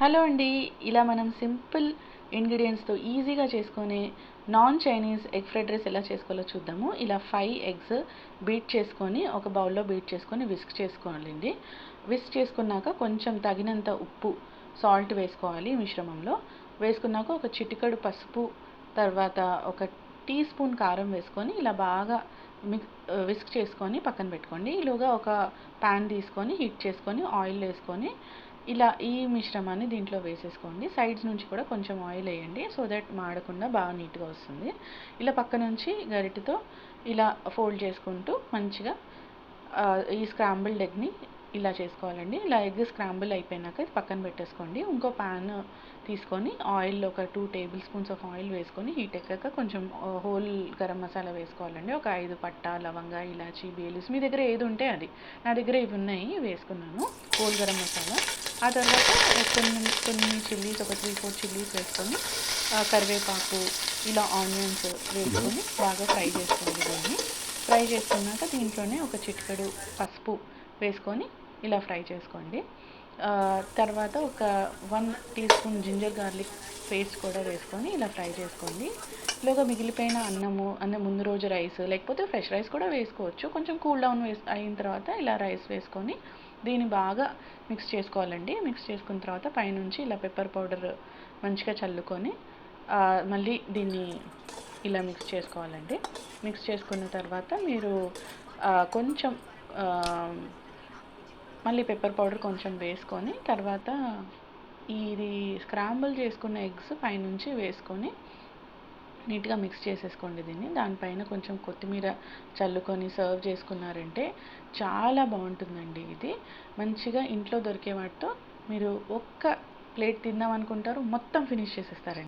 Hello అండి ఇలా మనం సింపుల్ ఇంగ్రీడియంట్స్తో ఈజీగా చేసుకునే non Chinese egg fried rice ఎలా చేసుకోవాలో చూద్దాము. ఇలా ఫైవ్ ఎగ్స్ బీట్ చేసుకొని ఒక బౌల్లో బీట్ చేసుకొని విస్క్ చేసుకోవాలండి. విస్క్ చేసుకున్నాక కొంచెం తగినంత ఉప్పు సాల్ట్ వేసుకోవాలి మిశ్రమంలో. వేసుకున్నాక ఒక చిటికడు పసుపు తర్వాత ఒక టీ స్పూన్ కారం వేసుకొని ఇలా బాగా మిక్ విస్క్ చేసుకొని పక్కన పెట్టుకోండి. ఈలోగా ఒక ప్యాన్ తీసుకొని హీట్ చేసుకొని ఆయిల్ వేసుకొని ఇలా ఈ మిశ్రమాన్ని దీంట్లో వేసేసుకోండి. సైడ్స్ నుంచి కూడా కొంచెం ఆయిల్ వేయండి సో దట్ మాడకుండా బాగా నీట్గా వస్తుంది. ఇలా పక్క నుంచి గరిటెతో ఇలా ఫోల్డ్ చేసుకుంటూ మంచిగా ఈ స్క్రాంబుల్డ్ ఎగ్ని ఇలా చేసుకోవాలండి. ఇలా ఎగ్ స్క్రాంబుల్ అయిపోయినాక ఇది పక్కన పెట్టేసుకోండి. ఇంకో ప్యాన్ తీసుకొని ఆయిల్ ఒక two tablespoons of oil వేసుకొని హీట్ ఎక్కాక కొంచెం హోల్ గరం మసాలా వేసుకోవాలండి. ఒక ఐదు పట్ట లవంగ ఇలాచి బేలీస్ మీ దగ్గర ఏది ఉంటే అది. నా దగ్గర ఇవి ఉన్నాయి వేసుకున్నాను. హోల్ గరం మసాలా. ఆ తర్వాత కొన్ని కొన్ని చిల్లీస్ ఒక త్రీ ఫోర్ చిల్లీస్ వేసుకొని కరివేపాకు ఇలా ఆనియన్స్ వేసుకొని బాగా ఫ్రై చేసుకోండి దాన్ని. ఫ్రై చేసుకున్నాక దీంట్లోనే ఒక చిటికెడు పసుపు వేసుకొని ఇలా ఫ్రై చేసుకోండి. తర్వాత ఒక one teaspoon ginger garlic paste కూడా వేసుకొని ఇలా ఫ్రై చేసుకోండి. ఇలాగా మిగిలిపోయిన అన్నము అన్నం ముందు రోజు రైస్ లేకపోతే ఫ్రెష్ రైస్ కూడా వేసుకోవచ్చు. కొంచెం కూల్ డౌన్ వేస్ అయిన తర్వాత ఇలా రైస్ వేసుకొని దీన్ని బాగా మిక్స్ చేసుకోవాలండి. మిక్స్ చేసుకున్న తర్వాత పైనుంచి ఇలా పెప్పర్ పౌడర్ మంచిగా చల్లుకొని మళ్ళీ దీన్ని ఇలా మిక్స్ చేసుకోవాలండి. మిక్స్ చేసుకున్న తర్వాత మీరు కొంచెం మళ్ళీ పెప్పర్ పౌడర్ కొంచెం వేసుకొని తర్వాత ఇది స్క్రాంబుల్ చేసుకున్న ఎగ్స్ పైనుంచి వేసుకొని నీట్గా మిక్స్ చేసేసుకోండి దీన్ని. దానిపైన కొంచెం కొత్తిమీర చల్లుకొని సర్వ్ చేసుకున్నారంటే చాలా బాగుంటుందండి ఇది. మంచిగా ఇంట్లో దొరికే వాటితో మీరు ఒక్క ప్లేట్ తిందాం అనుకుంటారు మొత్తం ఫినిష్ చేసేస్తారండి.